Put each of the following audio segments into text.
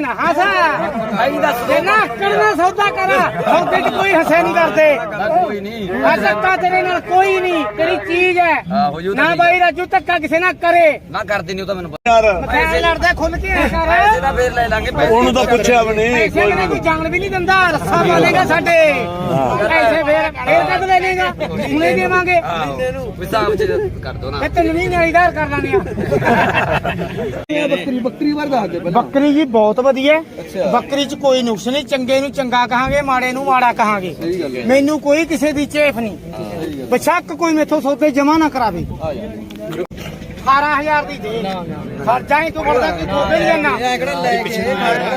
ਨਾ ਹੱਸ। ਭਾਈ ਦੱਸ ਦੇ। ਨਾ ਕਰਨਾ ਸੌਦਾ ਕਰ ਸੌਦੇ 'ਚ ਕੋਈ ਹੱਸੇ ਨਹੀਂ ਕਰਦੇ। ਕੋਈ ਨਹੀਂ। ਹੱਸਤਾ ਤੇਰੇ ਨਾਲ ਕੋਈ ਨਹੀਂ ਤੇਰੀ ਚੀਜ਼ ਹੈ। ਤਾਂ ਨਾ ਬਾਈ ਰਾਜੂ ਧੱਕਾ ਕਿਸੇ ਨਾਲ ਕਰੇ। ਨਾ ਕਰਦੀ ਨਹੀਂ ਉਹ ਤਾਂ ਮੈਨੂੰ ਮੈਂ ਲੜਦਾ ਖੁੱਲ ਕੇ ਐ ਕਰ। ਪੈਸੇ ਤਾਂ ਫੇਰ ਲੈ ਲਾਂਗੇ ਪੈਸੇ ਉਹਨੂੰ ਤਾਂ ਪੁੱਛਿਆ ਵੀ ਨਹੀਂ ਪੈਸੇ ਕਿਹਨੇ ਕੋਈ ਜਾਣ ਵੀ ਨਹੀਂ ਦਿੰਦਾ ਰੱਸਾ ਮਾਰੇਗਾ ਸਾਡੇ। ਪੈਸੇ ਫੇਰ ਫੇਰ ਕਦ ਲੈ ਲੇਗਾ ਹੁਣੇ ਦੇਵਾਂਗੇ। ਹਿਸਾਬ ਚ ਕਰ ਦੋ ਨਾ। ਤੇ ਤੈਨੂੰ ਨਹੀਂ ਨਾਲੀਦਾਰ ਕਰ ਲਾਂਗੇ ਬੱਕਰੀ ਬੱਕਰੀ ਵਾਰ ਦੱਸ ਦੇ ਬੱਕਰੀ ਜੀ ਬਹੁਤ ਵਧੀਆ ਹੈ। ਬੱਕਰੀ 'ਚ ਕੋਈ ਨੁਕਸ ਨਹੀਂ। ਚੰਗੇ ਨੂੰ ਚੰਗਾ ਕਹਾਂਗੇ ਮਾੜੇ ਨੂੰ ਮਾੜਾ ਕਹਾਂਗੇ। ਮੈਨੂੰ ਕੋਈ ਕਿਸੇ ਦੀ ਚੇਫ ਨਹੀਂ। ਬਸ਼ੱਕ ਕੋਈ ਮੇਥੋਂ ਸੌਦੇ ਜਮਾ ਨਾ ਕਰਾਵੇ। 18000 ਦੀ ਦੇ ਖਰਚਾ ਹੀ ਤੂੰ ਕਰਦਾ ਕਿ ਤੂੰ ਵੀ ਲੈਣਾ। ਕਿਹੜਾ ਲੈ ਕੇ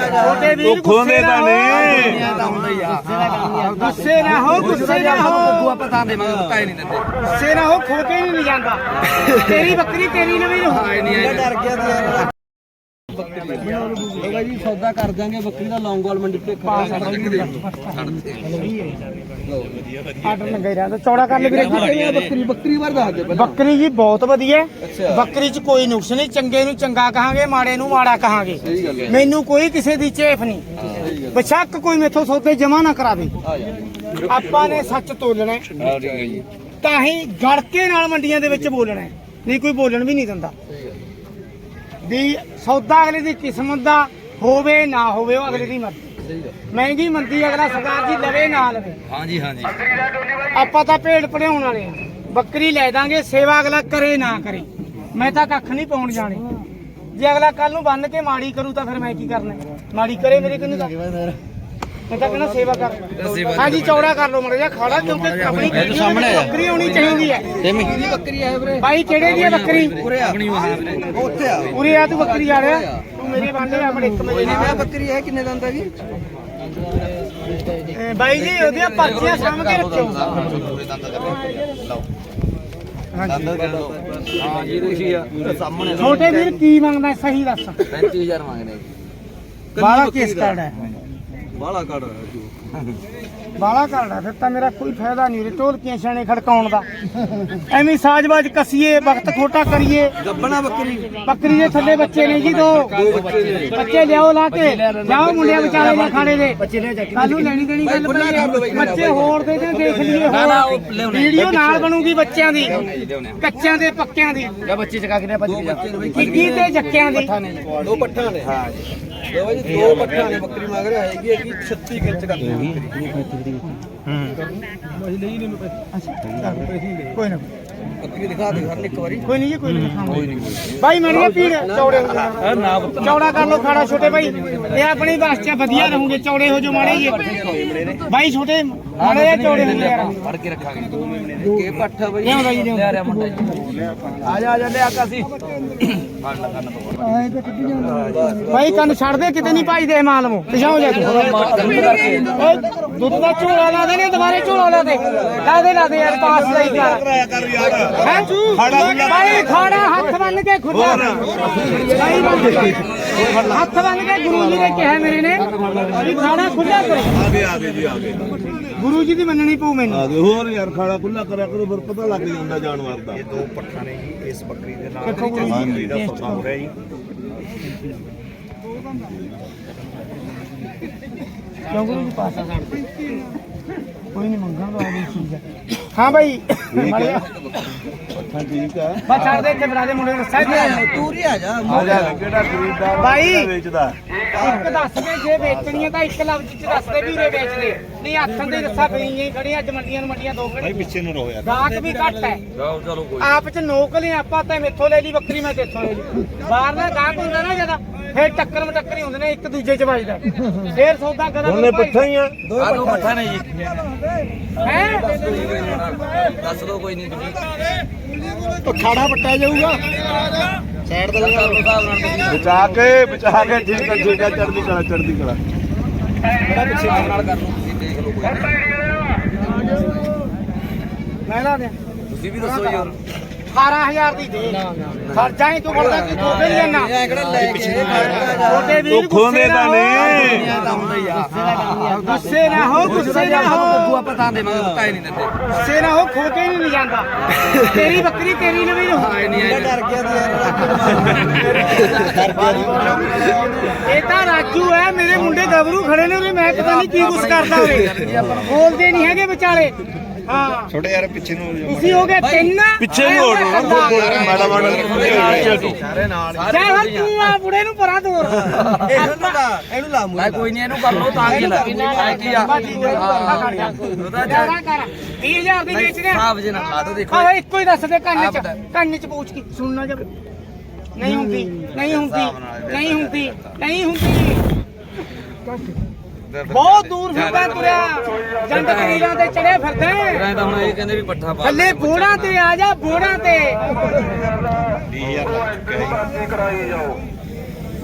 ਛੋਟੇ ਵੀਰ ਖੋਨੇ ਤਾਂ ਨਹੀਂ ਗੁੱਸੇ ਨਾ ਹੋ ਗੁੱਸੇ ਨਾ ਹੋ ਆਪਾਂ ਤਾਂ ਦੇਵਾਂਗੇ ਕਾਇ ਨਹੀਂ ਦਿੰਦੇ। ਗੁੱਸੇ ਨਾ ਹੋ ਖੋ ਕੇ ਨਹੀਂ ਜਾਂਦਾ। ਤੇਰੀ ਬੱਕਰੀ ਤੇਰੀ ਨਵੀਂ ਰਹੂ ਡਰ ਗਿਆ ਜੀ ਸੌਦਾ ਕਰ ਦਾਂਗੇ ਬੱਕਰੀ ਦਾ ਲੌਂਗਵਾਲ ਮੰਡੀ ਤੇ ਖੜਾ ਆਰਡਰ ਲੰਗਾ ਰਿਹਾ ਚੌੜਾ ਕਰ ਲੈ ਵੀਰੇ ਬੱਕਰੀ ਬੱਕਰੀ ਵਾਰ ਦੱਸ ਦੇ ਬੱਕਰੀ ਜੀ ਬਹੁਤ ਵਧੀਆ। ਬੱਕਰੀ 'ਚ ਕੋਈ ਨੁਕਸ ਨਹੀਂ ਚੰਗੇ ਨੂੰ ਚੰਗਾ ਕਹਾਂਗੇ ਮਾੜੇ ਨੂੰ ਮਾੜਾ ਕਹਾਂਗੇ। ਮੈਨੂੰ ਕੋਈ ਕਿਸੇ ਦੀ ਚੇਫ ਨਹੀਂ। ਬਸ਼ੱਕ ਕੋਈ ਮੇਥੋਂ ਸੌਦੇ ਜਮਾ ਨਾ ਕਰਾਵੇ। ਆਪਾਂ ਨੇ ਸੱਚ ਤੋਲਣਾ ਹੈ। ਤਾਂ ਹੀ ਗੜਕੇ ਨਾਲ ਮੰਡੀਆਂ ਦੇ ਵਿੱਚ ਬੋਲਣਾ। ਨਹੀਂ ਕੋਈ ਬੋਲਣ ਵੀ ਨਹੀਂ ਦਿੰਦਾ। ਵੀ ਸੌਦਾ ਅਗਲੇ ਦੀ ਕਿਸਮਤ ਦਾ ਹੋਵੇ ਨਾ ਹੋਵੇ ਉਹ ਅਗਲੇ ਦੀ ਮਰਜ਼ੀ। ਮਹਿੰਗੀ ਮੰਦੀ ਅਗਲਾ ਸਰਕਾਰ ਜੀ ਲਵੇ ਨਾ ਲਵੇ। ਹਾਂਜੀ ਹਾਂਜੀ। ਆਪਾਂ ਤਾਂ ਭੇਡ ਪੜਾਉਣ ਵਾਲੇ ਆ। ਬੱਕਰੀ ਲੈ ਦਾਂਗੇ ਸੇਵਾ ਅਗਲਾ ਕਰੇ ਨਾ ਕਰੇ। ਮੈਂ ਤਾਂ ਕੱਖ ਨਹੀਂ ਪਾਉਣ ਜਾਣੇ। ਜੇ ਅਗਲਾ ਕੱਲ ਨੂੰ ਬੰਨ ਕੇ ਮਾੜੀ ਕਰੂ ਤਾਂ ਫਿਰ ਮੈਂ ਕੀ ਕਰਨਾ? ਮਾੜੀ ਕਰੇ ਮੇਰੇ ਕਿੰਨੇ ਦਾ? ਮੈਂ ਤਾਂ ਕਹਿੰਦਾ ਸੇਵਾ ਕਰ। ਹਾਂਜੀ ਚੌੜਾ ਕਰ ਲਓ ਮੜਾ ਜਾ ਖਾੜਾ ਕਿਉਂਕਿ ਆਪਣੀ ਬੱਕਰੀ ਹੋਣੀ ਚਾਹੀਦੀ ਹੈ। ਕਿਹਦੀ ਬੱਕਰੀ ਹੈ ਵੀਰੇ। ਬਾਈ ਕਿਹੜੇ ਦੀ ਹੈ ਬੱਕਰੀ? ਆਪਣੀ ਵਾਹ ਉੱਥੇ ਆ। ਉਰੇ ਆ ਤੂੰ ਬੱਕਰੀ ਆ ਰਿਹਾ। ਤੂੰ ਮੇਰੇ ਬੰਦੇ ਆਪਣੇ ਇੱਕ ਮੇਰੇ ਮੈਂ ਬੱਕਰੀ ਹੈ ਕਿੰਨੇ ਦੰਦ ਹੈਗੀ ਇਹ ਬਾਈ ਜੀ ਉਹਦੀਆਂ ਪਰਚੀਆਂ ਸਾਂਭ ਕੇ ਰੱਖਿਓ। ਹਾਂ ਜੀ ਖੁਸ਼ੀ ਆ। ਸਾਹਮਣੇ ਛੋਟੇ ਵੀਰ ਕੀ ਮੰਗਦਾ ਸਹੀ ਦੱਸ। 35000 ਮੰਗਦੇ ਬਾਲਾ ਕੇਸ ਕਰਦਾ ਬਾਲਾ ਕੱਢ ਬਾਲਾ ਕਰਦਾ ਫਿਰ ਤਾਂ ਮੇਰਾ ਕੋਈ ਫਾਇਦਾ ਨਹੀਂ ਰੇ ਢੋਲਕੀਆਂ ਛਾਣੇ ਖੜਕਾਉਣ ਦਾ। ਐਵੇਂ ਸਾਜਬਾਜ ਕਸੀਏ ਵਕਤ ਖੋਟਾ ਕਰੀਏ। ਗੱਬਣਾ ਬੱਕਰੀ। ਬੱਕਰੀ ਦੇ ਥੱਲੇ ਬੱਚੇ ਨੇ ਜੀ ਦੋ। ਬੱਚੇ ਲਿਆਓ ਲਾ ਕੇ। ਜਾਓ ਮੁੰਡਿਆਂ ਵਿਚਾਰੇ ਦੇ। ਖਾਣੇ ਦੇ ਕੱਲੂ ਲੈਣੀ ਦੇਣੀ ਗੱਲ ਪਈ ਹੈ। ਬੱਚੇ ਹੋਰ ਦੇ ਦੇ ਦੇਖ ਲਈਏ ਹੋਰ। ਵੀਡੀਓ ਨਾਲ ਬਣੂਗੀ ਬੱਚਿਆਂ ਦੀ। ਕੱਚਿਆਂ ਦੇ ਪੱਕਿਆਂ ਦੀ। ਜਾਂ ਬੱਚੇ ਚਕਾ ਕੇ ਕੇ ਜਾ ਕਿੱਕੀ ਤੇ ਜੱਕਿਆਂ ਦੀ? ਦੋ ਪੱਠਾਂ ਨੇ। ਹਾਂ ਦੋ ਜੀ ਦੋ ਪੱਠਾਂ ਨੇ ਬੱਕਰੀ ਮੰਗ ਰਿਹਾ ਹੈਗੀ ਹੈ ਕਿ 36 ਕਿੰਚ ਕਰਦੇ ਕੋਈ ਨਾ। ਬੱਕਰੀ ਦਿਖਾ ਦੇ ਹਰ ਇੱਕ ਵਾਰੀ। ਕੋਈ ਨਹੀਂ ਜੀ ਕੋਈ ਨਹੀਂ। ਭਾਈ ਪੀੜ ਚੌੜੇ ਹੋ ਚੌੜਾ ਕਰ ਲੋ ਖਾੜਾ ਛੋਟੇ ਭਾਈ ਇਹ ਆਪਣੀ ਬਸ ਚ ਵਧੀਆ ਰਹੋਗੇ ਚੌੜੇ ਹੋ ਜੋ ਮਾੜੇ ਜੀ। ਭਾਈ ਛੋਟੇ ਮਾੜੇ ਜਿਹੇ ਚੌੜੇ ਹੋ ਯਾਰ ਫੜ ਕੇ ਰੱਖਾਂਗੇ। ਕੇ ਪੱਠਾ ਬਈ? ਲਿਆਉਂਦਾ ਜੀ ਲਿਆਉਂਦਾ। ਲਿਆ ਰਿਆ ਮੁੰਡਾ ਜੀ। ਆ ਜਾ ਆ ਜਾ ਲਿਆ ਕਾਸੀ ਭਾਈ ਕੰਨ ਛੱਡ ਦੇ ਕਿਤੇ ਨਹੀਂ ਭਾਈ ਦੇ ਮਾਲ ਮੋ ਪਿਛਾਓ ਜਾ ਤੂੰ ਦੁੱਧ ਦਾ ਝੋਲਾ ਲਾ ਦੇ ਨੇ ਦੁਬਾਰੇ ਝੋਲਾ ਲਾ ਦੇ। ਲਾ ਦੇ ਲਾ ਦੇ ਯਾਰ ਪਾਸ ਲਈ ਕਰ ਹੈ ਭਾਈ ਖਾੜਾ ਹੱਥ ਬੰਨ ਕੇ ਖੁੱਲਾ ਭਾਈ ਬੰਨ ਕੇ। ਹੱਥ ਬੰਨ ਕੇ ਗੁਰੂ ਜੀ ਨੇ ਕਿਹਾ ਮੇਰੇ ਨੇ ਵੀ ਖਾੜਾ ਖੁੱਲਾ ਕਰੋ। ਆ ਗਏ ਆ ਗਏ ਜੀ ਆ ਗਏ। ਗੁਰੂ ਜੀ ਦੀ ਮੰਨਣੀ ਪਊ ਮੈਨੂੰ। ਆ ਗਏ ਹੋਰ ਯਾਰ ਖਾਣਾ ਖੁੱਲਾ ਕਰਿਆ ਕਰੋ ਫਿਰ ਪਤਾ ਲੱਗ ਜਾਂਦਾ ਜਾਨਵਰ ਦਾ। ਦੋ ਪੱਠਾਂ ਨੇ ਜੀ ਇਸ ਬੱਕਰੀ ਦੇ ਨਾਲ। ਦੇਖੋ ਗੁਰੂ ਜੀ। ਹਾਂਜੀ। ਦਾ ਸੌਦਾ ਹੋ ਰਿਹਾ ਜੀ। ਕਿਉਂ ਗੁਰੂ ਜੀ ਪਾਸਾ ਛੱਡ ਕੋਈ ਨਹੀਂ ਮੰਗਾਂਗਾ ਉਹ ਚੀਜ਼ ਹੈ ਭਾਈ ਠੀਕ ਹੈ। ਠੀਕ ਹੈ। ਬਸ ਛੱਡ ਦੇ ਇੱਥੇ ਦੇ ਮੁੰਡੇ ਨੂੰ। ਸਾਈਡ ਤੂੰ ਹੀ ਆ ਜਾ ਆ ਜਾ ਕਿਹੜਾ ਖਰੀਦਦਾਰ ਬਾਈ। ਵੇਚਦਾ? ਇੱਕ ਦੱਸ ਦੇ ਜੇ ਵੇਚਣੀ ਤਾਂ ਇੱਕ ਲਫ਼ਜ਼ ਚ ਦੱਸ ਦੇ ਵੀ ਉਰੇ ਵੇਚ ਦੇ ਨਹੀਂ ਹੱਥਾਂ ਦੇ ਰੱਸਾ ਪਈਆਂ ਹੀ ਖੜੀ ਅੱਜ ਮੰਡੀਆਂ ਨੂੰ ਮੰਡੀਆਂ ਦੋ ਭਾਈ ਖੜੀ ਪਿੱਛੇ ਨੂੰ ਰਹੋ ਯਾਰ। ਗਾਹਕ ਵੀ ਘੱਟ ਹੈ। ਚਲੋ ਕੋਈ ਆਪ ਚ ਨੋਕ ਲਿਆ ਆਪਾਂ ਤਾਂ ਮੇਥੋਂ ਲੈ ਲਈ ਬੱਕਰੀ ਮੈਂ ਤੇਥੋਂ ਲੈ ਲਈ। ਬਾਹਰ ਦਾ ਗਾਹਕ ਹੁੰਦਾ ਨਾ ਜਦਾ ਫੇਰ ਟੱਕਰ ਮਟੱਕਰ ਹੀ ਹੁੰਦੇ ਨੇ ਇੱਕ ਦੂਜੇ ਚ ਵੱਜਦਾ। ਫੇਰ ਸੌਦਾ ਕਰਾਂ ਦੋਨੇ ਪੱਠਾ ਹੀ ਆ। ਆ ਦੋ ਪੱਠਾ। ਨੇ ਜੀ। ਹੈ? ਦੱਸ ਦੋ ਕੋਈ ਨਹੀਂ ਤੁਸੀਂ। ਖਾੜਾ ਪੱਟਿਆ ਜਾਊਗਾ। ਸਾਈਡ ਤੇ ਤੁਸੀਂ ਬਚਾ ਕੇ ਬਚਾ ਕੇ ਠੀਕ ਹੈ ਠੀਕ ਹੈ ਚੜਦੀ ਕਲਾ ਚੜਦੀ ਕਲਾ। ਬੜਾ ਪਿੱਛੇ ਨਾਲ ਕਰ ਲਓ ਤੁਸੀਂ ਦੇਖ ਲਓ ਕੋਈ। ਮੈਂ ਲਾ ਦਿਆਂ। ਤੁਸੀਂ ਵੀ ਦੱਸੋ ਹੋਰ। 18000 ਦੀ ਦੇ। ਖਰਚਾ ਹੀ ਤੂੰ ਕਰਦਾ ਕਿ ਤੂੰ ਕਿਹੜਾ ਲੈ ਕੇ ਛੋਟੇ ਵੀਰ ਤੂੰ ਗੁੱਸੇ ਤਾਂ ਨਾ ਹੋ। ਨਹੀਂ। ਤਾਂ ਹੁੰਦਾ ਹੀ ਆ। ਗੁੱਸੇ ਨਾ ਹੋ ਗੁੱਸੇ ਨਾ ਹੋ। ਪਤਾ ਦੇ ਮੈਂ ਪਤਾ ਹੀ ਨਹੀਂ ਦਿੰਦੇ। ਗੁੱਸੇ ਨਾ ਹੋ ਖੋ ਕੇ ਨਹੀਂ ਜਾਂਦਾ। ਤੇਰੀ ਬੱਕਰੀ ਤੇਰੀ ਨਵੀਂ ਨੂੰ ਡਰ ਗਿਆ ਤੇ ਇਹ ਤਾਂ ਰਾਜੂ ਹੈ ਮੇਰੇ ਮੁੰਡੇ ਗੱਭਰੂ ਖੜੇ ਨੇ ਉਹਨੇ ਮੈਂ ਪਤਾ ਨਹੀਂ ਕੀ ਕੁਛ ਕਰਦਾ ਹੋਵੇ ਬੋਲਦੇ ਨਹੀਂ ਹੈਗੇ ਵਿਚਾਰੇ ਹਾਂ। ਛੋਟੇ ਯਾਰ ਪਿੱਛੇ ਨੂੰ ਤੁਸੀਂ ਹੋ ਗਏ ਤਿੰਨ। ਪਿੱਛੇ ਨੂੰ ਹੋੜ ਮਾੜਾ ਮਾੜਾ ਜਾ ਹੁਣ ਤੂੰ। ਆ। ਬੁੜੇ ਨੂੰ ਪਰਾਂ ਤੋਰ। ਇਹਨੂੰ ਲਾ ਇਹਨੂੰ ਲਾ ਮੈਂ ਕੋਈ ਨਹੀਂ ਇਹਨੂੰ ਕਰ ਲਓ ਤਾਂ ਕੀ ਲਾ। ਕੀ ਆ 20000 ਦੀ ਵੇਚਦੇ ਆ ਸਾਬ ਜੇ ਨਾ ਖਾ ਦੋ ਦੇਖੋ। ਆਹ ਇੱਕੋ ਹੀ ਦੱਸ ਦੇ ਕੰਨ ਚ। ਆਪ ਕੰਨ ਚ ਪੂਛ ਕੇ। ਸੁਣਨਾ ਜਬ ਨਹੀਂ ਹੁੰਦੀ ਨਹੀਂ ਹੁੰਦੀ ਨਹੀਂ ਹੁੰਦੀ ਨਹੀਂ ਹੁੰਦੀ। ਬਹੁਤ ਦੂਰ ਫਿਰਦਾ ਤੁਰਿਆ। ਜੰਡ ਕਰੀਰਾਂ ਤੇ ਚੜਿਆ ਫਿਰਦਾ ਤਾਂ ਹੁਣ ਇਹ ਕਹਿੰਦੇ ਵੀ ਪੱਠਾ ਪਾ ਥੱਲੇ ਬੋੜਾਂ ਤੇ ਆ ਜਾ ਬੋੜਾਂ ਤੇ।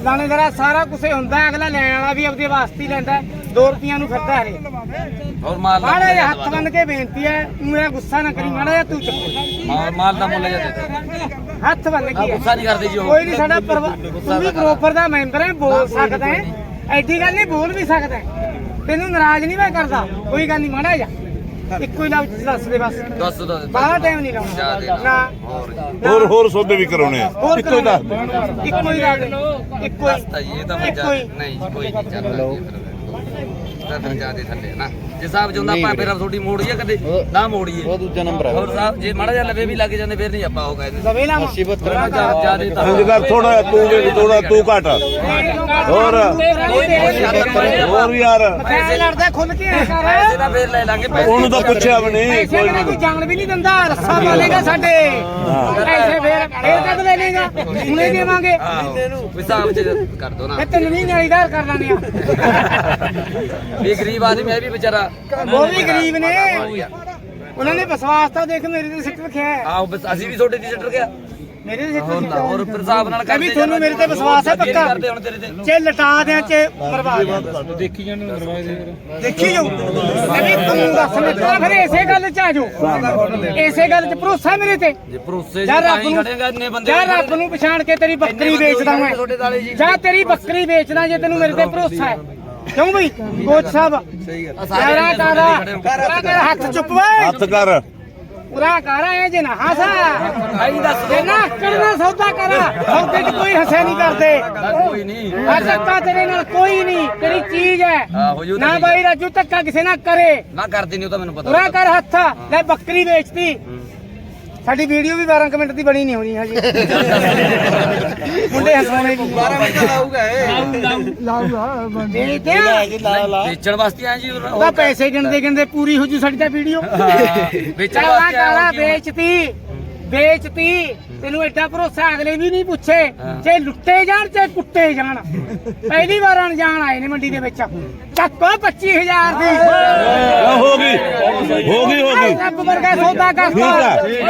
ਲਾਣੇਦਾਰਾ ਸਾਰਾ ਕੁਝ ਹੁੰਦਾ ਹੈ, ਅਗਲਾ ਲੈਣ ਵਾਲਾ ਵੀ ਆਪਦੇ ਵਾਸਤੇ ਹੀ ਲੈਂਦਾ 2 ਰੁਪਈਆਂ ਨੂੰ ਫਿਰਦਾ ਹਰੇ ਹੋਰ ਮਾਲ ਦਾ ਮਾੜਾ ਜਿਹਾ ਹੱਥ ਬੰਨ ਕੇ ਬੇਨਤੀ ਹੈ ਮੇਰਾ ਗੁੱਸਾ ਨਾ ਕਰੀ ਮਾੜਾ ਜਿਹਾ ਤੂੰ ਚੁੱਪ। ਮਾਲ ਮਾਲ ਦਾ ਮੁੱਲ ਜਾ ਦੇ ਹੱਥ ਬੰਨ ਆ ਕੇ ਗੁੱਸਾ ਨਹੀਂ ਕਰਦੇ ਜੀ ਉਹ। ਕੋਈ ਨਹੀਂ ਸਾਡਾ ਪਰਿਵਾਰ ਤੂੰ ਵੀ ਗਰੋਪਰ ਦਾ ਮੈਂਬਰ ਹੈ ਬੋਲ ਸਕਦਾ ਹੈ। ਐਡੀ ਗੱਲ ਨਹੀਂ ਬੋਲ ਵੀ ਸਕਦਾ ਹੈ। ਤੈਨੂੰ ਨਾਰਾਜ਼ ਨਹੀਂ ਮੈਂ ਕਰਦਾ। ਕੋਈ ਗੱਲ ਨਹੀਂ ਮਾੜਾ ਜਾ ਇੱਕੋ ਹੀ ਲਫ਼ਜ਼ ਦੱਸ ਦੇ ਬਸ। ਦੱਸ ਦੋ ਬਾਹਲਾ ਟਾਈਮ ਨਹੀਂ ਲਾਉਣਾ। ਨਾ। ਹੋਰ ਹੋਰ ਸੌਦੇ ਵੀ ਕਰਾਉਣੇ ਆ। ਹੋਰ ਇੱਕੋ ਹੀ ਦੱਸ ਦੇ। ਇੱਕੋ ਹੀ ਦੇ। ਇੱਕੋ ਹੀ। ਤਾਂ ਜੀ ਇਹ ਤਾਂ ਹੀ। ਨਹੀਂ ਕੋਈ ਨਹੀਂ ਚੱਲਦਾ ਤਾਂ ਫਿਰ। ਜਿਆਦੇ ਥੱਲੇ ਨਾ। ਜੇ ਸਾਹਿਬ ਜੁੰਦਾ ਆਪਾਂ ਫਿਰ ਤੁਹਾਡੀ ਮੋੜੀਏ ਕਦੇ? ਨਾ ਮੋੜੀਏ। ਉਹ ਦੂਜਾ ਨੰਬਰ ਹੈ। ਹੋਰ ਸਾਹਿਬ ਜੇ ਮਾੜਾ ਜਿਹਾ ਲਵੇ ਵੀ ਲੱਗ ਜਾਂਦੇ ਫਿਰ ਨਹੀਂ ਆਪਾਂ ਉਹ ਕਹਿੰਦੇ ਲਵੇ ਨਾ। ਜਿਆਦੇ ਤਾਂ ਥੋੜਾ ਤੂੰ ਵੀ ਥੋੜਾ ਤੂੰ ਘਟ। ਹੋਰ। ਹੋਰ ਯਾਰ। ਪੈਸੇ ਲੜਦਾ ਖੁੱਲ ਕੇ ਆ ਕਰ। ਪੈਸੇ ਤਾਂ ਫਿਰ ਲੈ ਲਾਂਗੇ ਪੈਸੇ ਉਹਨੂੰ ਤਾਂ ਪੁੱਛਿਆ ਵੀ ਨਹੀਂ ਕੋਈ ਨਹੀਂ। ਜਾਣ ਵੀ ਨਹੀਂ ਦਿੰਦਾ ਰੱਸਾ ਮਾਲੇਗਾ ਸਾਡੇ। ਪੈਸੇ ਫੇਰ ਫੇਰ ਕਦ ਲੈ ਲੇਗਾ ਹੁਣੇ ਦੇਵਾਂਗੇ। ਹਿਸਾਬ ਚ ਕਰ ਦੋ ਨਾ। ਮੈਂ ਤਿੰਨ ਮਹੀਨੇ ਵਾਲੀਦਾਰ ਕਰ ਲਾਂਗੇ ਵੀ ਗਰੀਬ ਆਦਮੀ ਹੈ ਵੀ ਵਿਚਾਰਾ। ਉਹ ਵੀ ਗਰੀਬ ਨੇ। ਉਹਨਾਂ ਨੇ ਵਿਸ਼ਵਾਸ ਤਾਂ ਦੇਖ ਮੇਰੇ ਤੇ ਸਿੱਟ ਰੱਖਿਆ ਹੈ। ਆਹੋ ਬਸ ਅਸੀਂ ਵੀ ਤੁਹਾਡੇ ਦੀ ਛੱਡ ਗਿਆ ਮੇਰੇ ਤੇ ਸਿੱਟ ਹੋਰ ਨਾ ਰੱਖਿਆ। ਹੋਰ ਫਿਰ ਹਿਸਾਬ ਨਾਲ ਮੈਂ ਵੀ ਕਰਦੇ ਤੁਹਾਨੂੰ ਮੇਰੇ ਤੇ ਵਿਸ਼ਵਾਸ ਹੈ ਪੱਕਾ। ਕਰਦੇ ਹੁਣ ਤੇਰੇ ਤੇ। ਚੇ ਲਟਾ ਦਿਆਂ ਚ ਮਰਵਾ ਦਿਆਂ ਦੇਖੀ ਜਾਣ ਮਰਵਾ ਦੇ ਦੇਖੀ ਜਾਓ। ਮੈਂ ਵੀ ਤੂੰ ਦੱਸ ਮਿੱਤਰਾ ਫਿਰ ਇਸੇ ਗੱਲ ਚ ਆ ਜਾਓ। ਇਸੇ ਗੱਲ ਚ ਭਰੋਸਾ ਮੇਰੇ ਤੇ। ਜੇ ਭਰੋਸੇ ਜਾਂ ਰੱਬ ਤਾਂ ਨੂੰ ਖੜੇਗਾ ਇੰਨੇ ਬੰਦੇ ਜਾਂ ਰੱਬ ਨੂੰ ਪਛਾਣ ਕੇ ਤੇਰੀ ਬੱਕਰੀ ਵੇਚਦਾ ਮੈਂ। ਤੁਹਾਡੇ ਦਾਲੇ ਜੀ। ਜਾਂ ਤੇਰੀ ਬੱਕਰੀ ਵੇਚਦਾ ਜੇ ਤੈਨੂੰ ਮੇਰੇ ਤੇ ਭਰੋਸਾ ਹੈ। ਕਿਉਂ ਬਈ? ਕੋਚ ਸਾਹਿਬ। ਸਹੀ ਗੱਲ। ਯਾਰਾ ਕਾਦਾ ਕਰ। ਹੱਥ ਚੁੱਪ ਵੇ ਹੱਥ ਕਰ। ਪੂਰਾ ਕਰ ਆਏ ਜੇ ਨਾ ਹੱਸ। ਆਈ ਦੱਸ ਜੇ ਨਾ ਕਰਨਾ ਸੌਦਾ ਕਰ ਸੌਦੇ 'ਚ ਕੋਈ ਹੱਸਿਆ ਨਹੀਂ ਕਰਦੇ। ਕੋਈ ਨਹੀਂ। ਆ ਧੱਕਾ ਤੇਰੇ ਨਾਲ ਕੋਈ ਨਹੀਂ। ਤੇਰੀ ਚੀਜ਼ ਹੈ ਆਹੋ ਜੀ ਉਹ ਤਾਂ ਨਾ ਠੀਕ ਬਾਈ ਰਾਜੂ ਧੱਕਾ ਕਿਸੇ ਨਾਲ ਕਰੇ। ਨਾ ਕਰਦੇ ਨਹੀਂ ਉਹ ਤਾਂ ਮੈਨੂੰ ਪਤਾ। ਪੂਰਾ ਕਰ ਹੱਥ। ਲੈ ਬੱਕਰੀ ਵੇਚਤੀ। ਸਾਡੀ ਵੀਡੀਓ ਵੀ 12 ਮਿੰਟ ਦੀ ਬਣੀ ਨਹੀਂ ਹੋਣੀ ਹਜੇ। ਮੁੰਡੇ ਹਸਾਉਣੇ ਵੀ। 12 ਮਿੰਟ ਲਾਊਗਾ ਇਹ। ਲਾਊਗਾ ਦੇ ਦੇ ਵੇਚਣ ਵਾਸਤੇ ਆ ਜੀ ਉਹਦਾ ਪੈਸੇ ਗਿਣਦੇ ਗਿਣਦੇ ਪੂਰੀ ਹੋ ਜੂ ਸਾਡੀ ਤਾਂ ਵੀਡੀਓ। ਵੇਚਣ ਵਾਸਤੇ ਵੇਚਤੀ। ਵੇਚਤੀ ਤੈਨੂੰ ਐਡਾ ਭਰੋਸਾ ਅਗਲੇ ਵੀ ਨਹੀਂ ਪੁੱਛੇ। ਜੇ ਲੁੱਟੇ ਜਾਣ ਚਾਹੇ ਕੁੱਟੇ ਜਾਣ। ਪਹਿਲੀ ਵਾਰ ਅਣਜਾਣ ਆਏ ਨੇ ਮੰਡੀ ਦੇ ਵਿੱਚ। ਚੱਕੋ 25000 ਦੀ। ਹੋ ਗਈ। ਹੋ ਗਈ ਹੋ ਗਈ। ਰੱਬ ਵਰਗਾ ਸੌਦਾ ਕਰਤਾ ਠੀਕ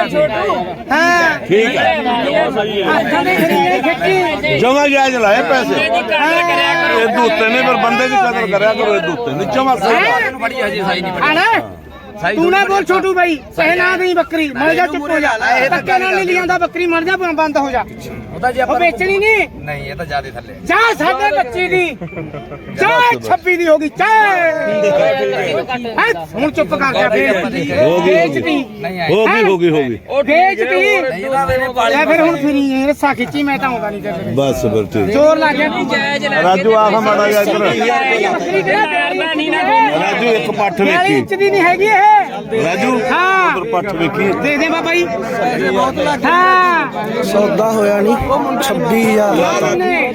ਹਾਂ। ਠੀਕ ਹੈ ਜਮਾ ਜਾਇਜ਼ ਲਾਏ ਪੈਸੇ। ਇਹ ਦੂਤੇ ਨੇ ਪਰ ਬੰਦੇ ਦੀ ਕਦਰ ਕਰਿਆ ਕਰੋ ਇਹ ਦੂਤੇ ਨੇ ਜਮਾ ਸਹੀ ਬੜੀ ਹਜੇ ਸਾਈ ਨਹੀਂ ਬਣੀ ਤੂੰ ਨਾ ਬੋਲ ਛੋਟੂ ਬਾਈ ਕਹਿ ਨਾ ਨਹੀਂ ਬੱਕਰੀ ਮਰ ਜਾ ਚੁੱਪ ਹੋ ਜਾ। ਧੱਕੇ ਨਾਲ ਨਹੀਂ ਲਿਆਂਦਾ ਬੱਕਰੀ ਮਰ ਜਾ ਬੰਦ ਹੋ ਜਾ। ਉਹਦਾ ਜੀ ਉਹ ਵੇਚਣੀ ਨਹੀਂ। ਨਹੀਂ ਇਹ ਤਾਂ ਜਿਆਦੇ ਥੱਲੇ। ਜਾ ਸਾਡੇ ਬੱਚੀ ਦੀ। ਜਾ 26 ਦੀ ਹੋ ਗਈ ਚਾਹ ਹੁਣ ਚੁੱਪ ਕਰ ਜਾ ਫੇਰ। ਹੋ ਗਈ, ਹੋ ਗਈ ਹੋ ਗਈ ਹੋ ਗਈ। ਉਹ ਵੇਚਤੀ ਨਹੀਂ ਤਾਂ ਮੇਰੇ ਪਾਲੀ ਲੈ ਫਿਰ ਹੁਣ ਫਿਰੀ ਇਹ ਰੱਸਾ ਖਿੱਚੀ ਮੈਂ ਤਾਂ ਆਉਂਦਾ ਨਹੀਂ ਤੇ ਬਸ ਫਿਰ ਠੀਕ। ਜ਼ੋਰ ਲੱਗ ਗਿਆ ਰਾਜੂ ਆਹ ਮਾੜਾ ਜਿਹਾ ਇੱਧਰ ਕਿਹੜਾ ਨਹੀਂ ਨਾ ਰਾਜੂ ਇੱਕ ਪੱਠ 42 ਵੇਖੀ। ਇੰਚ ਦੀ ਨਹੀਂ ਹੈਗੀ ਇਹ। ਰਾਜੂ ਹਾਂ। ਉਧਰ ਪੱਠ ਵੇਖੀ। ਦੇ ਦੇ ਬਾਬਾ ਜੀ। ਹਾਂ ਸੌਦਾ ਹੋਇਆ ਨਹੀਂ 26000 ਨੇ।